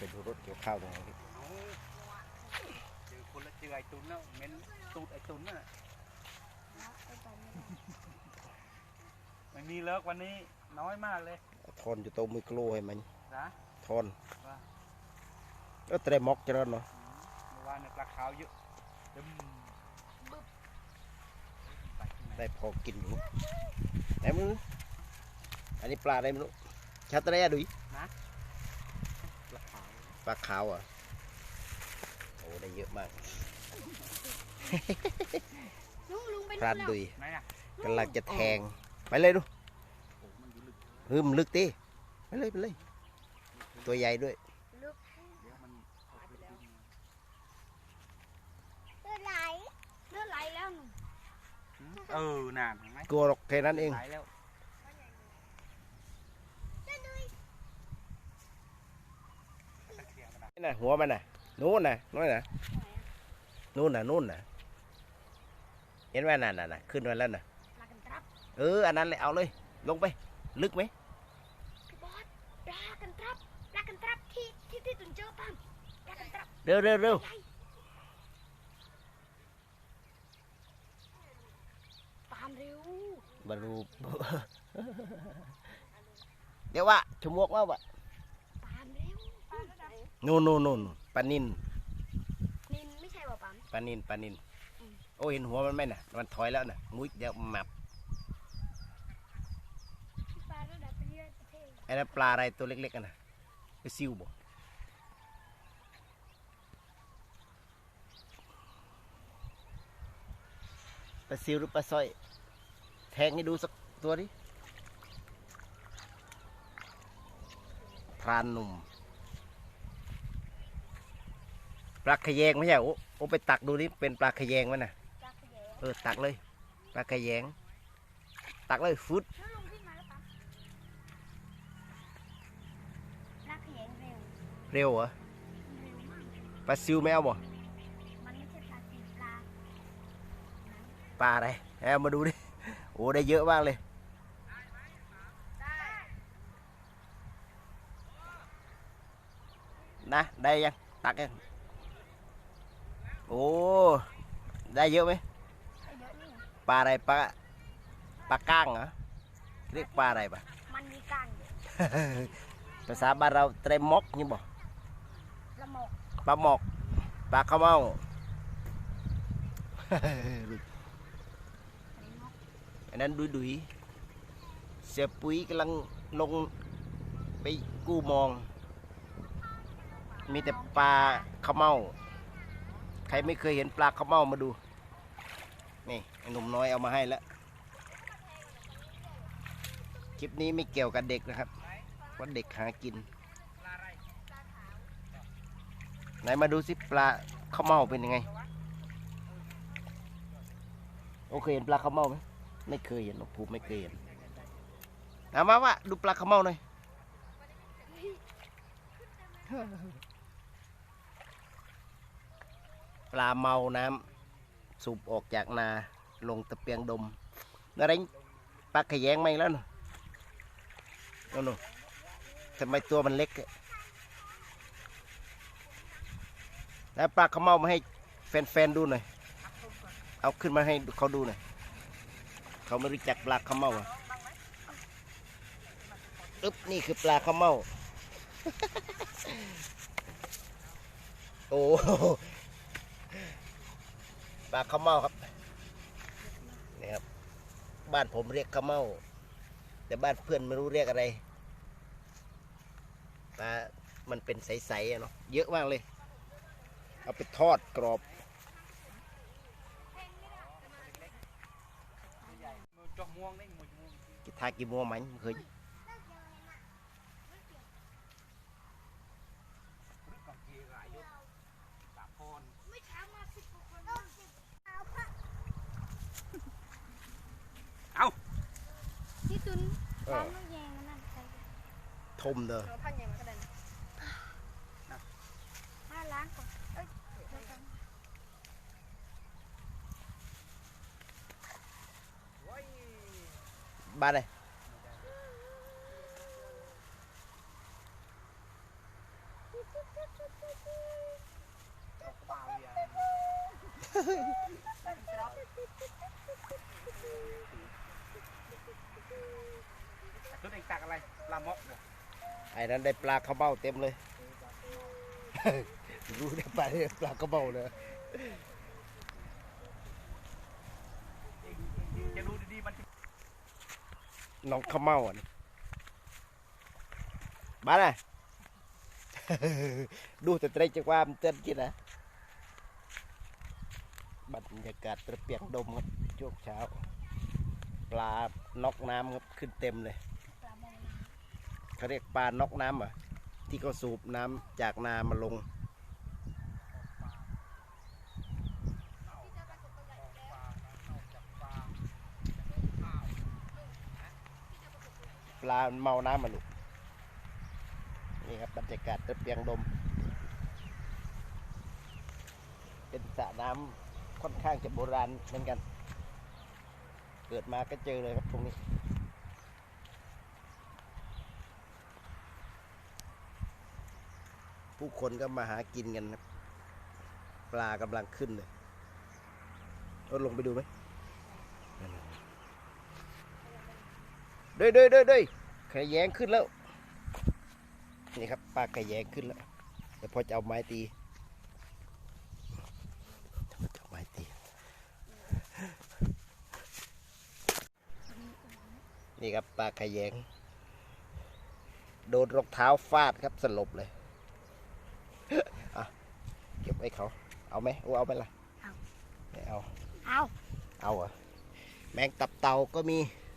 ไปดูรถเกี่ยวข้าวตรงนี้นเอาเจอคนละเจอไอ้ตุนแล้วเหม็นตูดไอ้ตุนน่ะไม่มีเลิกวันนี้น้อยมากเลยทอนอยู่ตรงมือกลัวให้มันนะทอนว่าเออแต่มอกเจริญเนาะเมื่อวานเนี่ยปลาขาวเยอะดึมไปที่ไหนได้พอกินอยู่ไหนมึงอันนี้ปลาอะไรไม่รู้ชาตะเรียดุยปลาขาว ปลาขาวอะโอ้ได้เยอะมากลุงลุงไปพรานแล้วดุยไหนอะกำลังจะแทง ไปเลยดูโอ้มันอยู่ลึกฮึมลึกตีไปเลยไปเลย ตัวใหญ่ด้วยลึกเดี๋ยวมันออกไปแล้วเลือดไหลเลือดไหลแล้วหนูเออนานเห็นไหมกลัวหรอกแค่นั้นเอง ไหลแล้ว นี่น่ะหัวมันน่ะนู้นน่ะนู้นน่ะนู้นน่ะนู้นน่ะเห็นไหมนั่นน่ะน่ะขึ้นมาแล้วน่ะมากันครับเอออันนั้นเลยเอาเลย ลงไป ลึกไหมพี่บอสปลากันครับปลากันครับที่ที่ที่ตุนเจอปั๊มปลากันครับเร็วเร็วเร็วใหญ่ตามเร็วบรรลุเดี๋ยวว่าชมวกว่าว่ะตามเร็ว นู่นนู่นนู่นปลานินนินไม่ใช่ป่ะปั๊ม ปลานินปลานิน อืม โอ้เห็นหัวมันไหมน่ะ มันถอยแล้วน่ะ มุ้ยเดี๋ยวหมับปลาระดับประเทศประเทศไอ้นั่นปลาอะไรตัวเล็กๆกันน่ะไปซิวบ่ปลาซิวหรือปลาสร้อย แทงให้ดูสักตัวดิพรานหนุ่ม ป ลาขยงไม่ใช่โอ้โอ้ไปตักดูนี่เป็นปลาขยงไหมน่ะปลาขยงเออตักเลยปลาขยง ตักเลยฟุตแล้วลงขึ้นมาแล้วปั๊มปลาขยงเร็วเร็วเหรอเร็วมากปลาซิวไม่เอาบ่มันไม่ใช่ปลาสีปลาปลาอะไรเอามาดูดิโอ้ได้เยอะมากเลยนะได้ยังตักยัง โอ้ ได้เยอะไหมไอ้เดี๋ยวนี่ปลาอะไรปลาปลาก้างเหรอเรียกปลาอะไรปะมันมีกลางอยู่ภาษาบ้านเราเตรมกนี่บ่ละหมกปลาหมอกปลาข้าวเมาอันนั้นดุยดุยๆเสียปุ๋ยกำลังลงไปกู้มอง มีแต่ปลาข้าวเมา ใครไม่เคยเห็นปลาข้าวเม่ามาดู นี่ไอ้หนุ่มน้อยเอามาให้แล้วคลิปนี้ไม่เกี่ยวกับเด็กนะครับเพราะเด็กหากิน ไหนมาดูสิปลาข้าวเม่าเป็นยังไง โอเคเห็นปลาข้าวเม่าไหมไม่เคยเห็นหรอกภูไม่เคยเห็นเอามาวะดูปลาข้าวเม่าหน่อย ปลาเมาน้ำสูบออกจากนาลงตะเปียงดมนาริงปลาขยงไม่แล้วนะนู่นนทำไมตัวมันเล็กแล้วปลาขาเมามาให้แฟนๆดูหน่อย เอาขึ้นมาให้เขาดูหน่อย เขาไม่รู้จักปลาขาเมาอะอึ๊บนี่คือปลาขาเมา โอ้ ปลาข้าวเม่าครับนี่ครับ บ้านผมเรียกข้าวเม่าแต่บ้านเพื่อนไม่รู้เรียกอะไรปลามันเป็นใสๆเนาะเยอะมากเลย เอาไปทอดกรอบกี่ทากี่มัวมันเคย ធំទៅណាឡើងកុំអុយបាទឯង cứ đánh tạc này làm mộng được. ไอ้นั้นได้ปลาข้าวเบ้าเต็มเลย รู้ได้ปลาได้ปลาข้าวเบ้าเลยจะดูดีๆมันน้องข้าวเมาอะนี่บ้านอะดูแต่ไตรจักว่ามันเต้นกินนะบรรยากาศตระเปียกดมครับช่วงเช้า ปลานอกน้ำครับขึ้นเต็มเลย เขาเรียกปลานอกน้ำเหรอะที่เขาสูบน้ำจากนามาลง ปลาเมาน้ำมาลูกนี่ครับบรรยากาศตะเปียงดม เป็นสระน้ำค่อนข้างจะโบราณเหมือนกัน เกิดมาก็เจอเลยครับตรงนี้ ผู้คนก็มาหากินกันครับปลากำลังขึ้นเลยเอาลงไปดูไหมเด้ยเด้ยเด้ยเด้ยขยงขึ้นแล้ว นี่ครับปลาขยงขึ้นแล้วเดี๋ยวพอจะเอาไม้ตีจะเอาไม้ตี นี่ครับปลาขยงโดนรองเท้าฟาดครับสลบเลย อะเก็บไว้เขา เอาไหมโอ้เอาไหมล่ะเอาไม่เอาำเอา เอาเหรอแมงตับเต่าก็มีเ